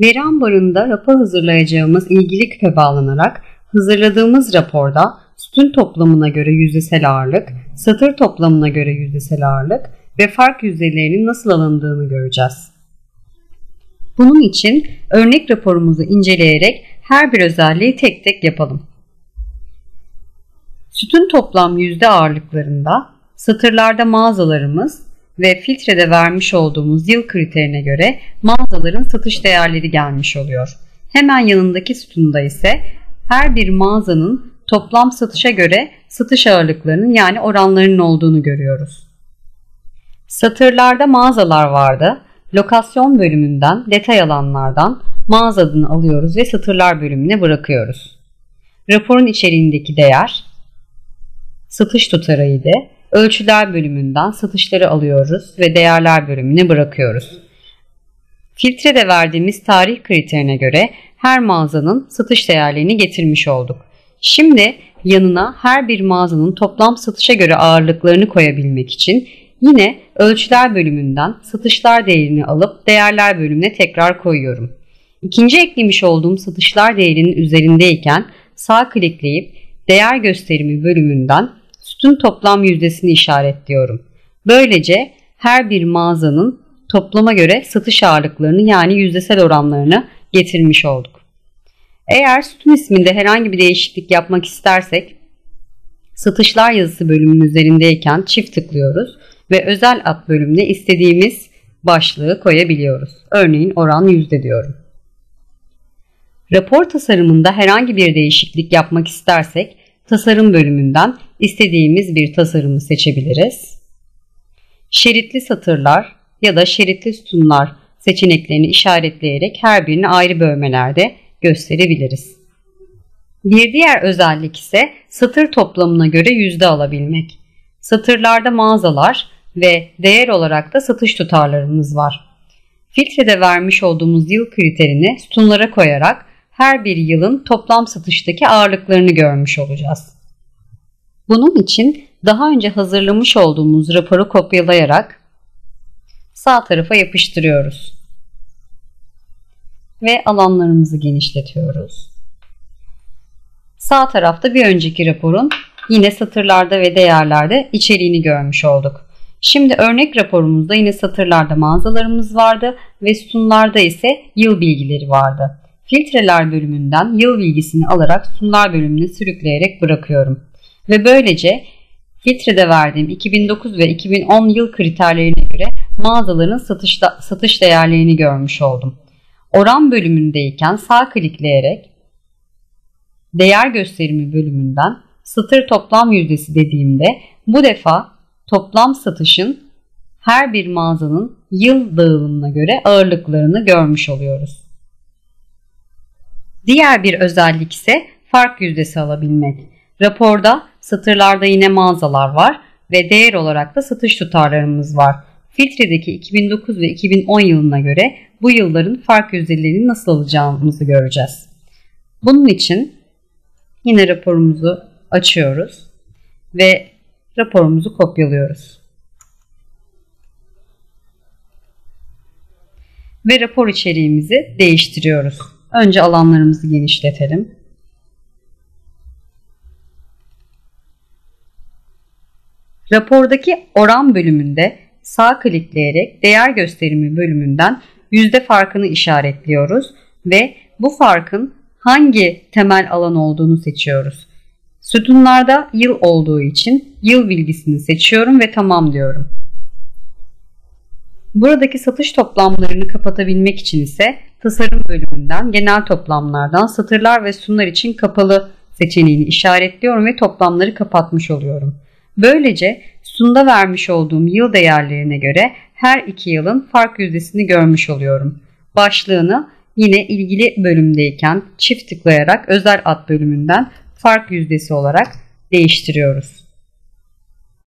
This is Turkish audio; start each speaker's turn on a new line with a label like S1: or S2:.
S1: Veri ambarında rapor hazırlayacağımız ilgili küpe bağlanarak hazırladığımız raporda sütun toplamına göre yüzdesel ağırlık, satır toplamına göre yüzdesel ağırlık ve fark yüzdelerinin nasıl alındığını göreceğiz. Bunun için örnek raporumuzu inceleyerek her bir özelliği tek tek yapalım. Sütun toplam yüzde ağırlıklarında satırlarda mağazalarımız ve filtrede vermiş olduğumuz yıl kriterine göre mağazaların satış değerleri gelmiş oluyor. Hemen yanındaki sütunda ise her bir mağazanın toplam satışa göre satış ağırlıklarının yani oranlarının olduğunu görüyoruz. Satırlarda mağazalar vardı. Lokasyon bölümünden detay alanlardan mağaza adını alıyoruz ve satırlar bölümüne bırakıyoruz. Raporun içeriğindeki değer satış tutarıydı. Ölçüler bölümünden satışları alıyoruz ve değerler bölümüne bırakıyoruz. Filtrede verdiğimiz tarih kriterine göre her mağazanın satış değerlerini getirmiş olduk. Şimdi yanına her bir mağazanın toplam satışa göre ağırlıklarını koyabilmek için yine ölçüler bölümünden satışlar değerini alıp değerler bölümüne tekrar koyuyorum. İkinci eklemiş olduğum satışlar değerinin üzerindeyken sağ klikleyip değer gösterimi bölümünden sütun toplam yüzdesini işaretliyorum. Böylece her bir mağazanın toplama göre satış ağırlıklarını yani yüzdesel oranlarını getirmiş olduk. Eğer sütun isminde herhangi bir değişiklik yapmak istersek satışlar yazısı bölümünün üzerindeyken çift tıklıyoruz ve özel ad bölümüne istediğimiz başlığı koyabiliyoruz. Örneğin oran yüzde diyorum. Rapor tasarımında herhangi bir değişiklik yapmak istersek tasarım bölümünden istediğimiz bir tasarımı seçebiliriz. Şeritli satırlar ya da şeritli sütunlar seçeneklerini işaretleyerek her birini ayrı bölmelerde gösterebiliriz. Bir diğer özellik ise satır toplamına göre yüzde alabilmek. Satırlarda mağazalar ve değer olarak da satış tutarlarımız var. Filtrede vermiş olduğumuz yıl kriterini sütunlara koyarak her bir yılın toplam satıştaki ağırlıklarını görmüş olacağız. Bunun için daha önce hazırlamış olduğumuz raporu kopyalayarak sağ tarafa yapıştırıyoruz. Ve alanlarımızı genişletiyoruz. Sağ tarafta bir önceki raporun yine satırlarda ve değerlerde içeriğini görmüş olduk. Şimdi örnek raporumuzda yine satırlarda mağazalarımız vardı ve sütunlarda ise yıl bilgileri vardı. Filtreler bölümünden yıl bilgisini alarak sütunlar bölümüne sürükleyerek bırakıyorum. Ve böylece filtrede verdiğim 2009 ve 2010 yıl kriterlerine göre mağazaların satışta, satış değerlerini görmüş oldum. Oran bölümündeyken sağ klikleyerek değer gösterimi bölümünden satır toplam yüzdesi dediğimde bu defa toplam satışın her bir mağazanın yıl dağılımına göre ağırlıklarını görmüş oluyoruz. Diğer bir özellik ise fark yüzdesi alabilmek. Raporda satırlarda yine mağazalar var ve değer olarak da satış tutarlarımız var. Filtredeki 2009 ve 2010 yılına göre bu yılların fark yüzdelerini nasıl alacağımızı göreceğiz. Bunun için yine raporumuzu açıyoruz ve raporumuzu kopyalıyoruz. Ve rapor içeriğimizi değiştiriyoruz. Önce alanlarımızı genişletelim. Rapordaki oran bölümünde sağ klikleyerek değer gösterimi bölümünden yüzde farkını işaretliyoruz ve bu farkın hangi temel alan olduğunu seçiyoruz. Sütunlarda yıl olduğu için yıl bilgisini seçiyorum ve tamam diyorum. Buradaki satış toplamlarını kapatabilmek için ise tasarım bölümünden genel toplamlardan satırlar ve sütunlar için kapalı seçeneğini işaretliyorum ve toplamları kapatmış oluyorum. Böylece sunda vermiş olduğum yıl değerlerine göre her iki yılın fark yüzdesini görmüş oluyorum. Başlığını yine ilgili bölümdeyken çift tıklayarak özel ad bölümünden fark yüzdesi olarak değiştiriyoruz.